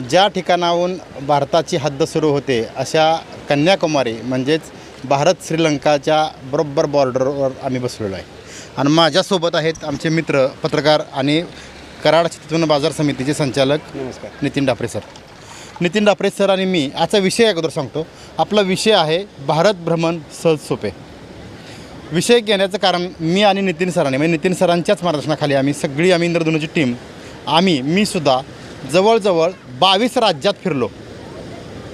ज्या ठिकाणाहून भारताची हद्द सुरू होते अशा कन्याकुमारी म्हणजेच भारत श्रीलंकाच्या बरोबर बॉर्डरवर आम्ही बसलेलो आहे. आणि माझ्यासोबत आहेत आमचे मित्र पत्रकार आणि कराड चित्रपट बाजार समितीचे संचालक नमस्कार. नितीन डापरे सर. नितीन डापरे सर आणि मी आजचा विषय अगोदर सांगतो. आपला विषय आहे भारत भ्रमण सहज सोपे. विषय घेण्याचं कारण मी आणि नितीन सरांनी म्हणजे नितीन सरांच्याच मार्गदर्शनाखाली आम्ही सगळी आम्ही इंद्रधनुची टीम आम्ही मी सुद्धा जवळजवळ बावीस राज्यात फिरलो.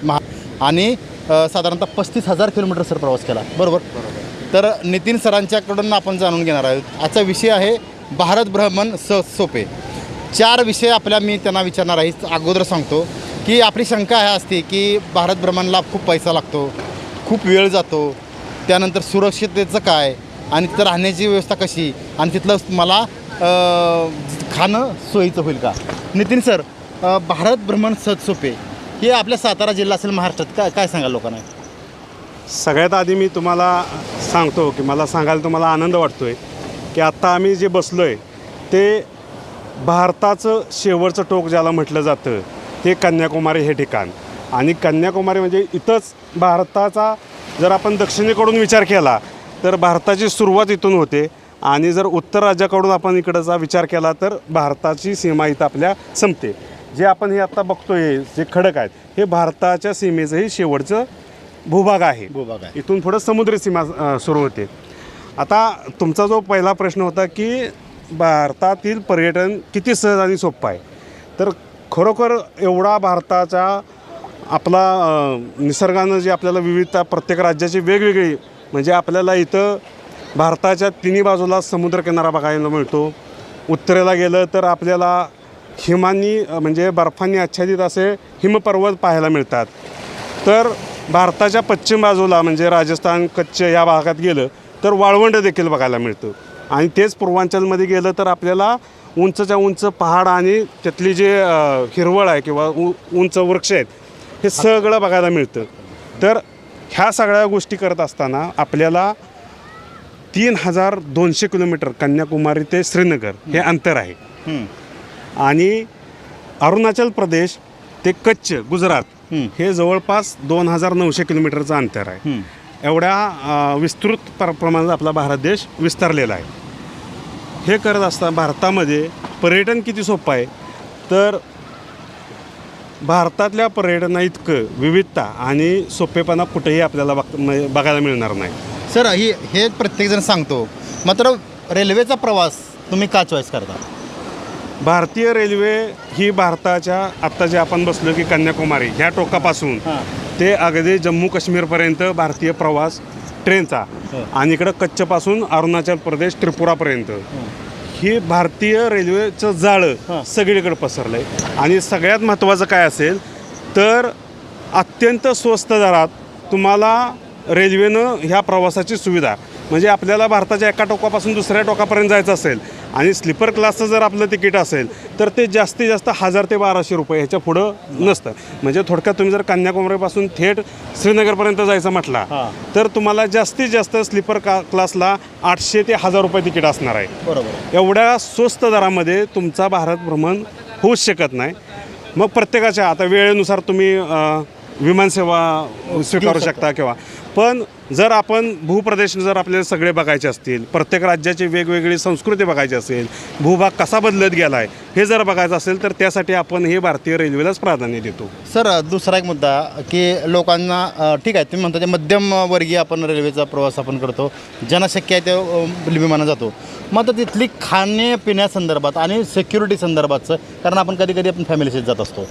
महा आणि साधारणतः पस्तीस हजार किलोमीटर सर प्रवास केला. बरोबर? तर नितीन सरांच्याकडून आपण जाणून घेणार आहोत. आजचा विषय आहे भारत भ्रमण स सोपे. चार विषय आपल्या मी त्यांना विचारणार आहे. अगोदर सांगतो की आपली शंका ह्या असते की भारत भ्रमणला खूप पैसा लागतो खूप वेळ जातो त्यानंतर सुरक्षिततेचं काय आणि तिथं राहण्याची व्यवस्था कशी आणि तिथलं मला खाणं सोयीचं होईल का? नितीन सर भारत भ्रमण सहज सोपे. हे आपल्या सातारा जिल्हा असेल महाराष्ट्रात काय काय सांगाल लोकांना? सगळ्यात आधी मी तुम्हाला सांगतो की मला सांगायला तुम्हाला आनंद वाटतो आहे की आत्ता आम्ही जे बसलो आहे ते भारताचं शेवटचं टोक ज्याला म्हटलं जातं ते कन्याकुमारी हे ठिकाण. आणि कन्याकुमारी म्हणजे इथंच भारताचा जर आपण दक्षिणेकडून विचार केला तर भारताची सुरुवात इथून होते. आणि जर उत्तर राज्याकडून आपण इकडचा विचार केला तर भारताची सीमा इथं आपल्या संपते. जे आपण हे आत्ता बघतोय जे खडक आहेत हे भारताच्या सीमेचंही शेवटचं भूभाग आहे. भूभाग आहे. इथून पुढं समुद्री सीमा अ, सुरू होते. आता तुमचा जो पहिला प्रश्न होता की भारतातील पर्यटन किती सहज आणि सोपं आहे. तर खरोखर एवढा भारताचा आपला अ, निसर्गानं जे आपल्याला विविधता प्रत्येक राज्याची वेगवेगळी म्हणजे आपल्याला इथं भारताच्या तिन्ही बाजूला समुद्रकिनारा बघायला मिळतो. उत्तरेला गेलं तर आपल्याला हिमांनी म्हणजे बर्फांनी आच्छादित असे हिमपर्वत पाहायला मिळतात. तर भारताच्या पश्चिम बाजूला म्हणजे राजस्थान कच्छ या भागात गेलं तर वाळवंड देखील बघायला मिळतं. आणि तेच पूर्वांचलमध्ये गेलं तर आपल्याला उंचच्या उंच पहाड आणि त्यातली जे हिरवळ आहे किंवा उ उंच वृक्ष आहेत हे सगळं बघायला मिळतं. तर ह्या सगळ्या गोष्टी करत असताना आपल्याला तीन हजार दोनशे किलोमीटर कन्याकुमारी ते श्रीनगर हे अंतर आहे. आणि अरुणाचल प्रदेश ते कच्छ गुजरात हं. जवळपास दोन हजार नऊशे किलोमीटरचं अंतर आहे. एवढ्या विस्तृत प्र प्रमाणात आपला भारत देश विस्तारलेला आहे. हे करत असताना भारतामध्ये पर्यटन किती सोपं आहे? तर भारतातल्या पर्यटना इतकं विविधता आणि सोपेपणा कुठेही आपल्याला बघ बघायला मिळणार नाही. सर ही हे प्रत्येकजण सांगतो. मात्र रेल्वेचा प्रवास तुम्ही का चॉईस करता? भारतीय रेल्वे ही भारताच्या आत्ता जे आपण बसलो की कन्याकुमारी ह्या टोकापासून ते अगदी जम्मू काश्मीरपर्यंत भारतीय प्रवास ट्रेनचा. आणि इकडं कच्छपासून अरुणाचल प्रदेश त्रिपुरापर्यंत. ही. भारतीय रेल्वेचं जाळं. सगळीकडे पसरलं आहे आणि सगळ्यात महत्त्वाचं काय असेल तर अत्यंत स्वस्त दरात तुम्हाला रेल्वेनं ह्या प्रवासाची सुविधा. म्हणजे आपल्याला भारताच्या एका टोकापासून दुसऱ्या टोकापर्यंत जायचं असेल आणि स्लीपर क्लासचं जर आपलं तिकीट असेल तर ते जास्तीत जास्त हजार ते बाराशे रुपये ह्याच्या पुढं नसतं. म्हणजे थोडक्यात तुम्ही जर कन्याकुमारीपासून थेट श्रीनगरपर्यंत जायचं म्हटला. तर तुम्हाला जास्तीत जास्त स्लीपर का क्लासला आठशे ते हजार रुपये तिकीट असणार आहे. बरोबर. एवढ्या स्वस्त दरामध्ये तुमचा भारत भ्रमण होऊच शकत नाही. मग प्रत्येकाच्या आता वेळेनुसार तुम्ही विमानसेवा स्वीकारू शकता किंवा पण जर आपण भूप्रदेश जर आपल्याला सगळे बघायचे असतील प्रत्येक राज्याची वेगवेगळी संस्कृती बघायची असेल भूभाग कसा बदलत गेला आहे हे जर बघायचं असेल तर त्यासाठी आपण हे भारतीय रेल्वेलाच प्राधान्य देतो. सर दुसरा एक मुद्दा की लोकांना ठीक आहे तुम्ही म्हणता ते मध्यमवर्गीय आपण रेल्वेचा प्रवास आपण करतो ज्यांना शक्य आहे ते अ, विमानात जातो. मग आता तिथली खाण्यापिण्यासंदर्भात आणि सिक्युरिटी संदर्भातचं कारण आपण कधी कधी आपण फॅमिलीशीच जात असतो.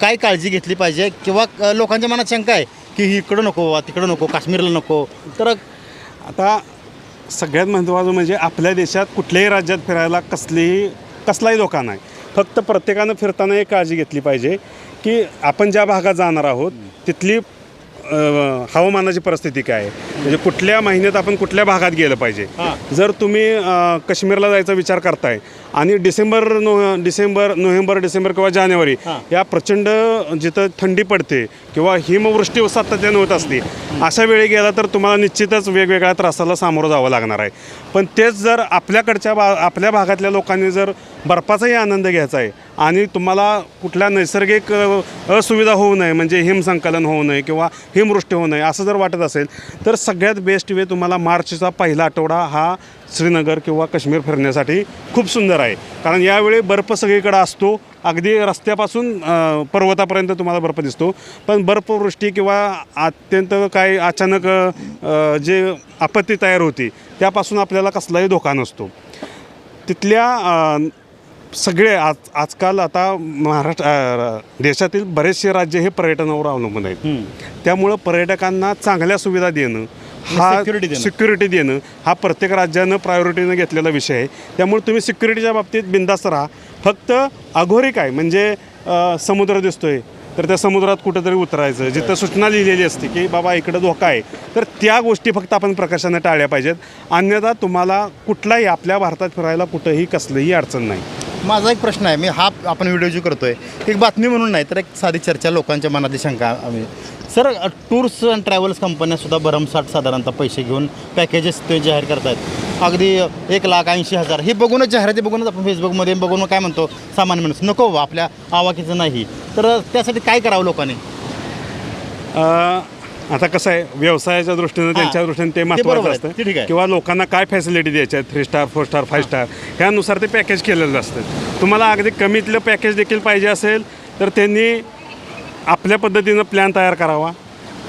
काय काळजी घेतली पाहिजे किंवा लोकांच्या मनात शंका आहे की ही इकडं नको बाबा तिकडं नको काश्मीरला नको. तर आता सगळ्यात महत्त्वाचं म्हणजे आपल्या देशात कुठल्याही राज्यात फिरायला कसलीही कसलाही धोका नाही. फक्त प्रत्येकानं फिरताना एक काळजी घेतली पाहिजे की आपण ज्या भागात जाणार आहोत तिथली हवामानाची परिस्थिती काय आहे म्हणजे कुठल्या महिन्यात आपण कुठल्या भागात गेलं पाहिजे. जर तुम्ही अ, काश्मीरला जायचा विचार करताय आणि December no December November December किंवा जानेवारी. या प्रचंड जिथं थंडी पडते किंवा हिमवृष्टी सातत्याने होत असते अशा वेळी गेला तर तुम्हाला निश्चितच वेगवेगळ्या त्रासाला सामोरं जावं लागणार आहे पण तेच जर आपल्याकडच्या बा आपल्या भागातल्या लोकांनी जर बर्फाचाही आनंद घ्यायचा आहे आणि तुम्हाला कुठल्या नैसर्गिक असुविधा होऊ नये म्हणजे हिमसंकलन होऊ नये किंवा हिमवृष्टी होऊ नये असं जर वाटत असेल तर सगळ्यात बेस्ट वे तुम्हाला मार्चचा पहिला आठवडा हा श्रीनगर किंवा काश्मीर फिरण्यासाठी खूप सुंदर आहे. कारण यावेळी बर्फ सगळीकडे असतो अगदी रस्त्यापासून पर्वतापर्यंत तुम्हाला बर्फ दिसतो. पण बर्फवृष्टी किंवा अत्यंत काय अचानक जे आपत्ती तयार होती त्यापासून आपल्याला कसलाही धोका नसतो. तिथल्या सगळे आज आजकाल आता महाराष्ट्र देशातील बरेचसे राज्य हे पर्यटनावर अवलंबून आहेत. त्यामुळं पर्यटकांना चांगल्या सुविधा देणं हा security देणं. सिक्युरिटी देणं हा प्रत्येक राज्यानं प्रायोरिटीनं घेतलेला विषय आहे. त्यामुळे तुम्ही सिक्युरिटीच्या बाबतीत बिंदास्त राहा. फक्त अघोरी काय म्हणजे अ, समुद्र दिसतोय तर त्या समुद्रात कुठंतरी उतरायचं. जिथं सूचना लिहिलेली असते की बाबा इकडं धोका आहे. तर त्या गोष्टी फक्त आपण प्रकाशाने टाळल्या पाहिजेत. अन्यथा तुम्हाला कुठलाही आपल्या भारतात फिरायला कुठंही कसलीही अडचण नाही. माझा एक प्रश्न आहे. मी हा आपण व्हिडिओ जो करतोय एक बातमी म्हणून नाही तर एक साधी चर्चा लोकांच्या मनातली शंका आम्ही सर टूर्स अँड ट्रॅव्हल्स कंपन्या सुद्धा भरमसाठ साधारणतः पैसे घेऊन पॅकेजेस ते जाहीर करतायत. अगदी एक लाख ऐंशी हजार. हे बघूनच जाहिराती बघूनच आपण फेसबुकमध्ये बघून काय म्हणतो सामान्य माणूस. नको बाबा, आपल्या आवाकीचं नाही. तर त्यासाठी काय करावं लोकांनी? आता कसं आहे व्यवसायाच्या दृष्टीनं त्यांच्या दृष्टीने ते महत्त्वाचं ठीक असतं. किंवा लोकांना काय फॅसिलिटी द्यायच्या आहेत? Three star four star five star ह्यानुसार ते पॅकेज केलेलं असतं. तुम्हाला अगदी कमीतलं पॅकेज देखील पाहिजे असेल तर त्यांनी आपल्या पद्धतीनं प्लॅन तयार करावा.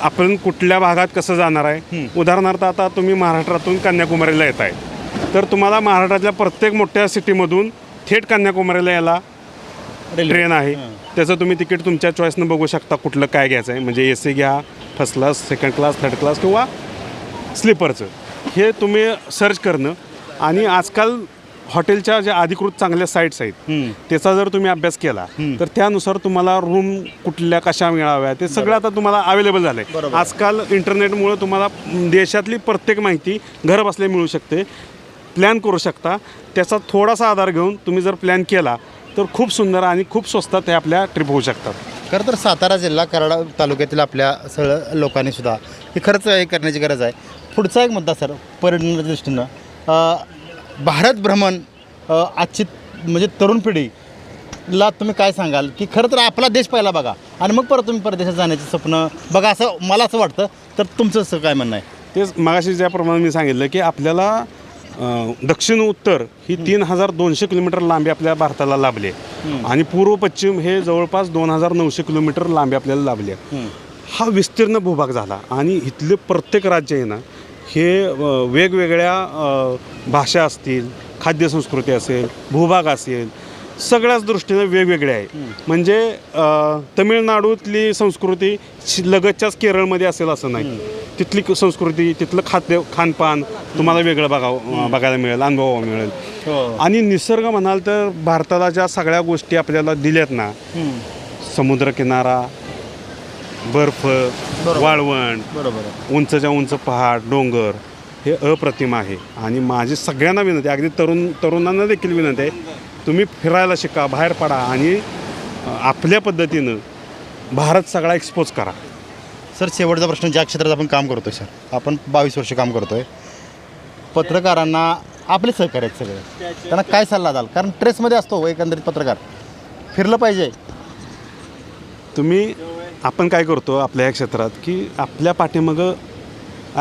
आपण कुठल्या भागात कसं जाणार आहे? उदाहरणार्थ आता तुम्ही महाराष्ट्रातून कन्याकुमारीला येत आहे तर तुम्हाला महाराष्ट्रातल्या प्रत्येक मोठ्या सिटीमधून थेट कन्याकुमारीला यायला ट्रेन आहे. त्याचं तुम्ही तिकीट तुमच्या चॉईसनं बघू शकता कुठलं काय घ्यायचं आहे. म्हणजे ए सी घ्या first class second class third class किंवा स्लीपरचं हे तुम्ही सर्च करणं. आणि आजकाल हॉटेलच्या ज्या अधिकृत चांगल्या साईट्स आहेत त्याचा जर तुम्ही अभ्यास केला तर त्यानुसार तुम्हाला रूम कुठल्या कशा मिळाव्या ते सगळं आता तुम्हाला अवेलेबल झालं आहे. आजकाल इंटरनेटमुळं तुम्हाला देशातली प्रत्येक माहिती घर बसल्या मिळू शकते. प्लॅन करू शकता. त्याचा थोडासा आधार घेऊन तुम्ही जर प्लॅन केला तर खूप सुंदर आणि खूप स्वस्तात हे आपल्या ट्रिप होऊ शकतात. खरं तर सातारा जिल्हा कराड तालुक्यातील आपल्या सगळं लोकांनी सुद्धा हे खरंच हे करण्याची गरज आहे. पुढचा एक मुद्दा सर पर्यटनाच्या दृष्टीनं. भारत भ्रमण आजची म्हणजे तरुण पिढीला तुम्ही काय सांगाल? की खरं तर आपला देश पहिला बघा. आणि मग परत तुम्ही परदेशात जाण्याचं स्वप्न बघा असं मला असं वाटतं. तर तुमचं असं काय म्हणणं आहे? तेच मगाशी ज्याप्रमाणे मी सांगितलं की आपल्याला दक्षिण उत्तर ही तीन हजार दोनशे किलोमीटर लांबी आपल्या भारताला लाभली आणि पूर्व पश्चिम हे जवळपास दोन हजार नऊशे किलोमीटर लांबी आपल्याला लाभली हा विस्तीर्ण भूभाग झाला. आणि इथले प्रत्येक राज्य आहे ना हे वेगवेगळ्या भाषा असतील खाद्यसंस्कृती असेल भूभाग असेल सगळ्याच दृष्टीने वेगवेगळे आहे. म्हणजे तमिळनाडूतली संस्कृती लगतच्याच केरळमध्ये असेल असं नाही. तिथली क- संस्कृती तिथलं खाद्य खानपान तुम्हाला वेगळं बघावं बघायला मिळेल अनुभवायला मिळेल. हो. आणि निसर्ग म्हणाल तर भारताला ज्या सगळ्या गोष्टी आपल्याला दिल्यात ना समुद्रकिनारा बर्फ वाळवण बरोबर. आहे उंचच्या उंच पहाड डोंगर हे अप्रतिम आहे. आणि माझी सगळ्यांना विनंती आहे, अगदी तरुण तरुणांना देखील विनंती आहे तुम्ही फिरायला शिका बाहेर पडा आणि अ, आपल्या पद्धतीनं भारत सगळा एक्सपोज करा. सर शेवटचा प्रश्न ज्या क्षेत्रात आपण काम करतोय सर आपण बावीस वर्ष काम करतोय पत्रकारांना आपले सहकार्य आहेत सगळे. त्यांना काय सल्ला द्याल? कारण ट्रेसमध्ये असतो हो एकंदरीत पत्रकार. फिरलं पाहिजे. तुम्ही आपण काय करतो आपल्या या क्षेत्रात की आपल्या पाठीमागं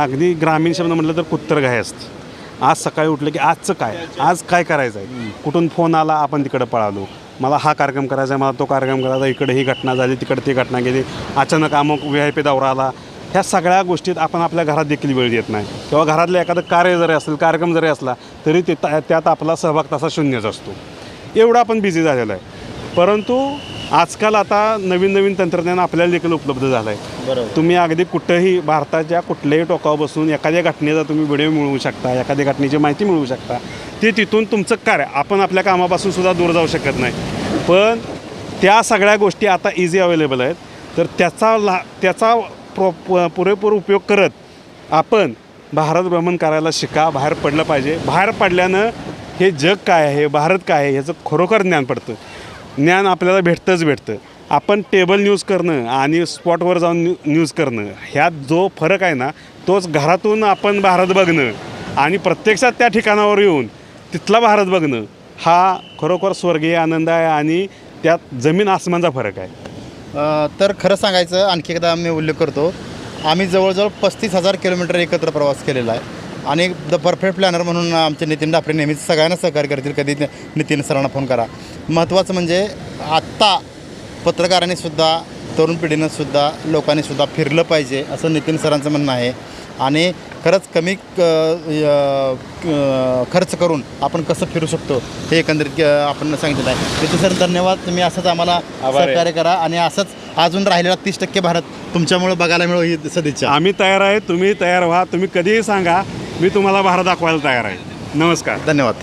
अगदी ग्रामीण शब्द म्हटलं तर कुत्तर गाय असतं. आज सकाळी उठलं की आजचं काय? आज काय करायचं आहे? कुठून फोन आला आपण तिकडं पळालो. मला हा कार्यक्रम करायचा आहे मला तो कार्यक्रम करायचा इकडे ही घटना झाली तिकडे ती घटना गेली. अचानक अमुक व्ही आय पी दौरा आला. ह्या सगळ्या गोष्टीत आपण आपल्या घरात देखील वेळ देत नाही. किंवा घरातलं एखादं कार्य जरी असेल कार्यक्रम जरी असला तरी ते त्यात आपला सहभाग तसा शून्यच असतो. एवढा आपण बिझी झालेला आहे. परंतु आजकाल आता नवीन नवीन तंत्रज्ञान आपल्याला देखील उपलब्ध झालं आहे बरोबर. तुम्ही अगदी कुठंही भारताच्या कुठल्याही टोकावर बसून एखाद्या घटनेचा तुम्ही व्हिडिओ मिळवू शकता एखाद्या घटनेची माहिती मिळवू शकता. ते तिथून तुमचं कार्य आपण आपल्या कामापासून सुद्धा दूर जाऊ शकत नाही. पण त्या सगळ्या गोष्टी आता इझी अवेलेबल आहेत. तर त्याचा ला त्याचा प्रो पुरेपूर उपयोग करत आपण भारत भ्रमण करायला शिका बाहेर पडलं पाहिजे. बाहेर पडल्यानं हे जग काय आहे भारत काय आहे ह्याचं खरोखर ज्ञान पडतं. ज्ञान आपल्याला भेटतंच भेटतं. आपण टेबल न्यूज करणं आणि स्पॉटवर जाऊन न्यू न्यूज करणं ह्यात जो फरक आहे ना तोच घरातून आपण भारत बघणं आणि प्रत्यक्षात त्या ठिकाणावर येऊन तिथला भारत बघणं हा खरोखर स्वर्गीय आनंद आहे आणि त्यात जमीन आसमानचा फरक आहे. तर खरं सांगायचं आणखी एकदा मी उल्लेख करतो आम्ही जवळजवळ पस्तीस हजार किलोमीटर एकत्र प्रवास केलेला आहे. आणि द परफेक्ट प्लॅनर म्हणून आमचे नितीन डापरे नेहमीच सगळ्यांना सहकार्य करतील कधी नितीन सरांना फोन करा. महत्त्वाचं म्हणजे आत्ता पत्रकारांनी सुद्धा तरुण पिढीनं सुद्धा लोकांनी सुद्धा फिरलं पाहिजे असं नितीन सरांचं म्हणणं आहे. आणि खरंच कमी खर्च करून आपण कसं फिरू शकतो हे एकंदरीत आपण सांगितलं आहे. नितीन सर धन्यवाद. तुम्ही असंच आम्हाला. सहकार्य करा आणि असंच अजून राहिलेला तीस टक्के भारत तुमच्यामुळे बघायला मिळो ही सदिच्छा. आम्ही तयार आहे तुम्ही तयार व्हा तुम्ही कधीही सांगा. मी तुम्हाला भारत दाखवायला तयार आहे. नमस्कार. धन्यवाद.